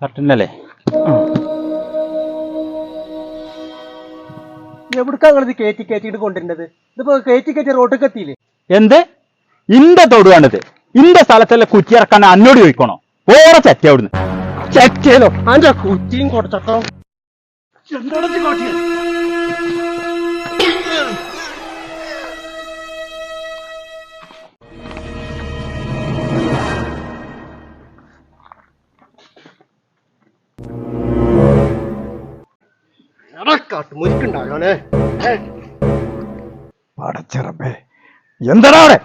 കറക്റ്റല്ലേ എവിടുക്കാ നിങ്ങളിത് കയറ്റി കയറ്റിയിട്ട് കൊണ്ടുവരുന്നത്? ഇതിപ്പോ കയറ്റി കയറ്റി റോട്ടിൽ എത്തിയില്ലേ? എന്ത്? ഇന്റെ തൊടുവാണിത്. ഇന്റെ സ്ഥലത്തല്ലേ കുറ്റിയിറക്കാൻ അന്നോട് ചോദിക്കണോ? ഓറെ ചെറ്റ അവിടുന്ന്. ചെറ്റേലോ അന്റെ കുറ്റിയും കൊടുത്തോ എന്താണ് ഇത് കാട്ടിയത്? പടച്ചിറപ്പേ എന്താടാ അവിടെ?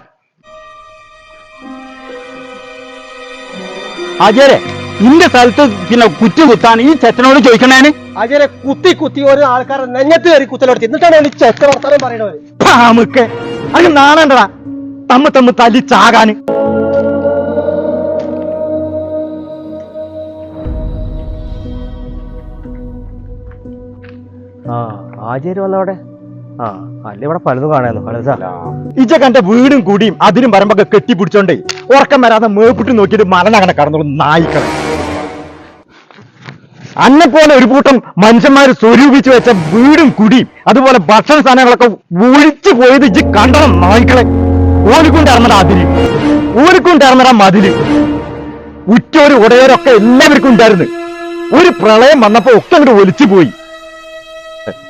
അജയരെ നിന്റെ സ്ഥലത്ത് പിന്നെ കുറ്റി കുത്താൻ ഈ ചെറ്റനോട് ചോദിക്കണേന്? അജയരെ കുത്തി കുത്തി ഒരു ആൾക്കാരെ നെഞ്ഞത്ത് കയറി കുത്തലോട് എന്നിട്ടാണ് ഈ ചെറ്റ വർത്താനം പറയണവര് പാമുക്കെ അത് നാണണ്ടടാ. തമ്മ തമ്മ തല്ലി ചാകാന്. ആ ആചാര്യ വന്നവിടെ ആ അല്ല ഇവിടെ പലതും കാണായിരുന്നു. പലതാ ഇജ കണ്ട വീടും കൂടിയും അതിനും വരമ്പൊക്കെ കെട്ടിപ്പിടിച്ചോണ്ടേ ഉറക്കം വരാതെ മേപ്പിട്ട് നോക്കിയിട്ട് മരണങ്ങനെ കടന്നോളൂ നായിക്കളെ. അന്നെ പോലെ ഒരു കൂട്ടം മനുഷ്യന്മാർ സ്വരൂപിച്ച് വെച്ച വീടും കുടിയും അതുപോലെ ഭക്ഷണ സാധനങ്ങളൊക്കെ ഒഴിച്ചു പോയത് ഇജ്ജ് കണ്ടണം നായ്ക്കളെ. ഓലിക്കൊണ്ടിറങ്ങട അതിര് ഓലിക്കൊണ്ടിറങ്ങട മതിൽ. ഉറ്റോര് ഉടയോരൊക്കെ എല്ലാവർക്കും ഉണ്ടായിരുന്നു. ഒരു പ്രളയം വന്നപ്പോ ഒക്കെ അങ്ങോട്ട് ഒലിച്ചു പോയി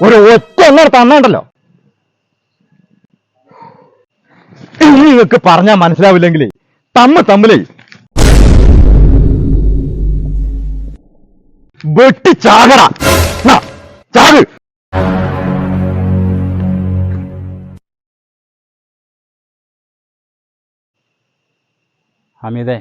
ഒരു ഒറ്റ ഒന്നോട് തന്നണ്ടല്ലോ നിങ്ങൾക്ക് പറഞ്ഞാൽ മനസ്സിലാവില്ലെങ്കിലേ തമ്മ തമ്മിലേ. വെട്ടി ചാകട. ചാക്. ഹമീദേ